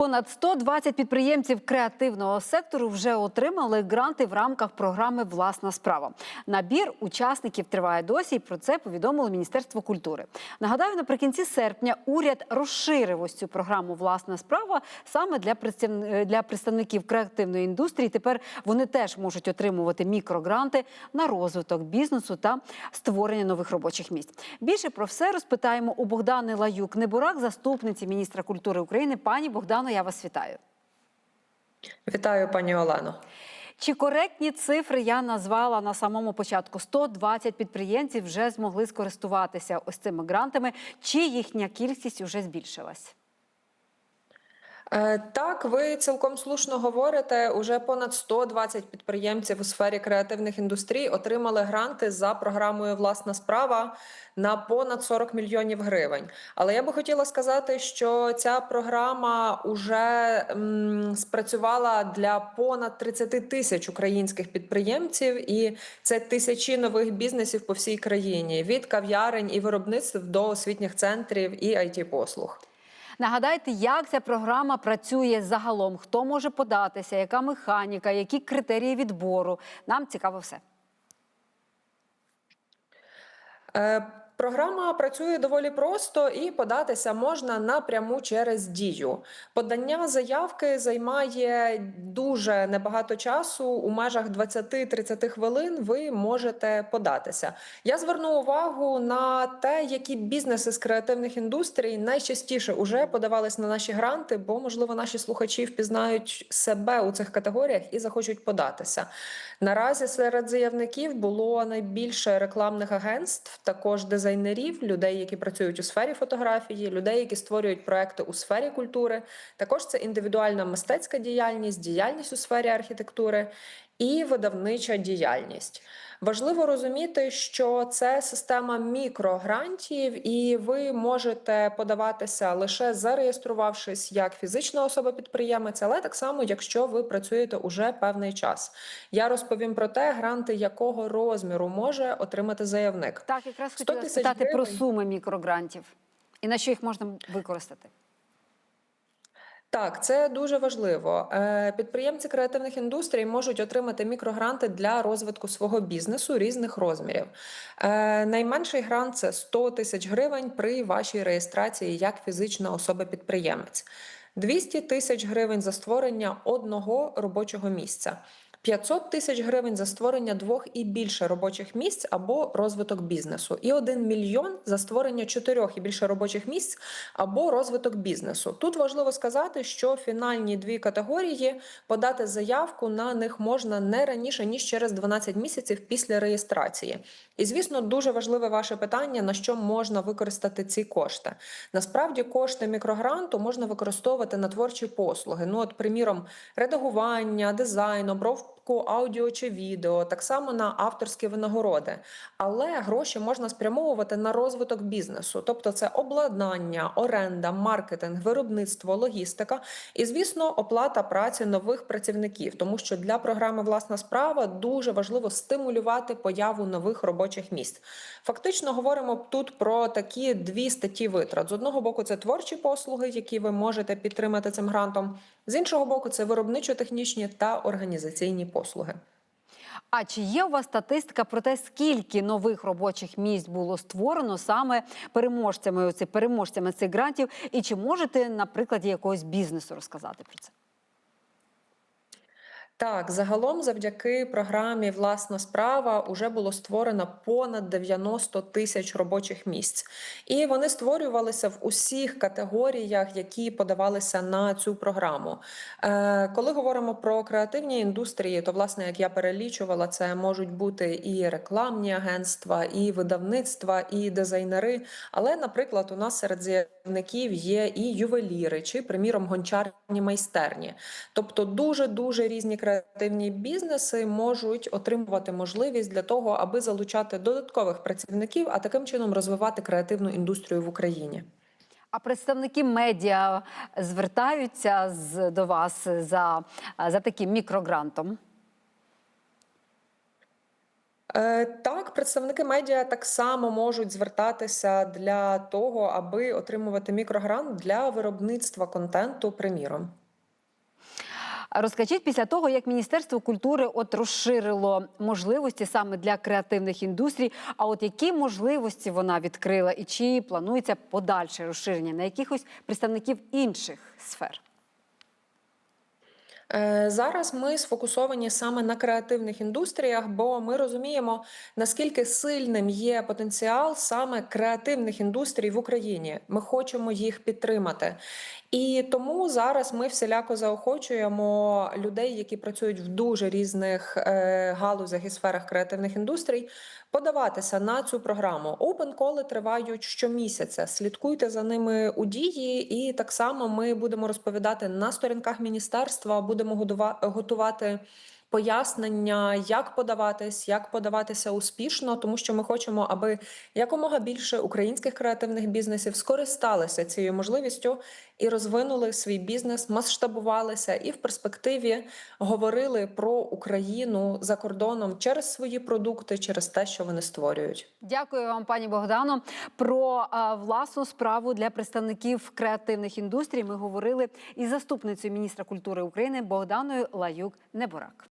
Понад 120 підприємців креативного сектору вже отримали гранти в рамках програми Власна справа. Набір учасників триває досі. і Про це повідомило Міністерство культури. Нагадаю, наприкінці серпня уряд розширив ось цю програму Власна справа саме для представників креативної індустрії. Тепер вони теж можуть отримувати мікрогранти на розвиток бізнесу та створення нових робочих місць. Більше про все розпитаємо у Богдани Лаюк Небурак, заступниці міністра культури України. Пані Богдано, я вас вітаю. Вітаю, пані Олено. Чи коректні цифри я назвала на самому початку? 120 підприємців вже змогли скористуватися ось цими грантами. Чи їхня кількість вже збільшилась? Е, Так, ви цілком слушно говорите. Уже понад 120 підприємців у сфері креативних індустрій отримали гранти за програмою Власна справа на понад 40 мільйонів гривень. Але я би хотіла сказати, що ця програма вже м, спрацювала для понад 30 тисяч українських підприємців, і це тисячі нових бізнесів по всій країні від кав'ярень і виробництв до освітніх центрів і it послуг. Нагадайте, як ця програма працює загалом? Хто може податися? Яка механіка, які критерії відбору? Нам цікаво все. Е, Програма працює доволі просто і податися можна напряму через дію. Подання заявки займає дуже небагато часу. У межах 20-30 хвилин ви можете податися. Я зверну увагу на те, які бізнеси з креативних індустрій найчастіше уже подавались на наші гранти, бо можливо наші слухачі впізнають себе у цих категоріях і захочуть податися. Наразі серед заявників було найбільше рекламних агентств, також дизайнерів, людей, які працюють у сфері фотографії, людей, які створюють проекти у сфері культури. Також це індивідуальна мистецька діяльність, діяльність у сфері архітектури і видавнича діяльність. Важливо розуміти, що це система мікрогрантів, і ви можете подаватися лише зареєструвавшись як фізична особа-підприємець, але так само, якщо ви працюєте уже певний час. Я розповім про те, гранти якого розміру може отримати заявник. Так, якраз 100 хотіла спитати про суми мікрогрантів і на що їх можна використати. Так, це дуже важливо. Е, Підприємці креативних індустрій можуть отримати мікрогранти для розвитку свого бізнесу різних розмірів. Е, Найменший грант це 100 тисяч гривень при вашій реєстрації як фізична особа-підприємець, 200 тисяч гривень за створення одного робочого місця. 500 тисяч гривень за створення двох і більше робочих місць або розвиток бізнесу, і 1 мільйон за створення чотирьох і більше робочих місць або розвиток бізнесу. Тут важливо сказати, що фінальні дві категорії подати заявку на них можна не раніше ніж через 12 місяців після реєстрації. І звісно, дуже важливе ваше питання: на що можна використати ці кошти. Насправді, кошти мікрогранту можна використовувати на творчі послуги. Ну, от, приміром, редагування, дизайн, hope обробку аудіо чи відео, так само на авторські винагороди. Але гроші можна спрямовувати на розвиток бізнесу, тобто це обладнання, оренда, маркетинг, виробництво, логістика і, звісно, оплата праці нових працівників, тому що для програми Власна справа дуже важливо стимулювати появу нових робочих місць. Фактично говоримо тут про такі дві статті витрат. З одного боку, це творчі послуги, які ви можете підтримати цим грантом. З іншого боку, це виробничо-технічні та організаційні послуги. А чи є у вас статистика про те, скільки нових робочих місць було створено саме переможцями переможцями цих грантів? І чи можете на прикладі якогось бізнесу розказати про це? Так, загалом, завдяки програмі Власна справа уже було створено понад 90 тисяч робочих місць, і вони створювалися в усіх категоріях, які подавалися на цю програму. Е, коли говоримо про креативні індустрії, то власне, як я перелічувала, це можуть бути і рекламні агентства, і видавництва, і дизайнери. Але, наприклад, у нас серед заявників є і ювеліри, чи, приміром, гончарні майстерні, тобто дуже дуже різні креативні бізнеси можуть отримувати можливість для того, аби залучати додаткових працівників, а таким чином розвивати креативну індустрію в Україні. А представники медіа звертаються з, до вас за, за таким мікрогрантом? Е, Так, представники медіа так само можуть звертатися для того, аби отримувати мікрогрант для виробництва контенту, приміром. Розкажіть після того, як Міністерство культури от розширило можливості саме для креативних індустрій. А от які можливості вона відкрила, і чи планується подальше розширення на якихось представників інших сфер? Е, Зараз ми сфокусовані саме на креативних індустріях, бо ми розуміємо, наскільки сильним є потенціал саме креативних індустрій в Україні. Ми хочемо їх підтримати. І тому зараз ми всіляко заохочуємо людей, які працюють в дуже різних е, галузях і сферах креативних індустрій, подаватися на цю програму. Open коли тривають щомісяця. Слідкуйте за ними у дії, і так само ми будемо розповідати на сторінках міністерства. Будемо готувати пояснення, як подаватись, як подаватися успішно, тому що ми хочемо, аби якомога більше українських креативних бізнесів скористалися цією можливістю і розвинули свій бізнес, масштабувалися і в перспективі говорили про Україну за кордоном через свої продукти, через те, що вони створюють. Дякую вам, пані Богдано. Про а, власну справу для представників креативних індустрій ми говорили із заступницею міністра культури України Богданою Лаюк Неборак.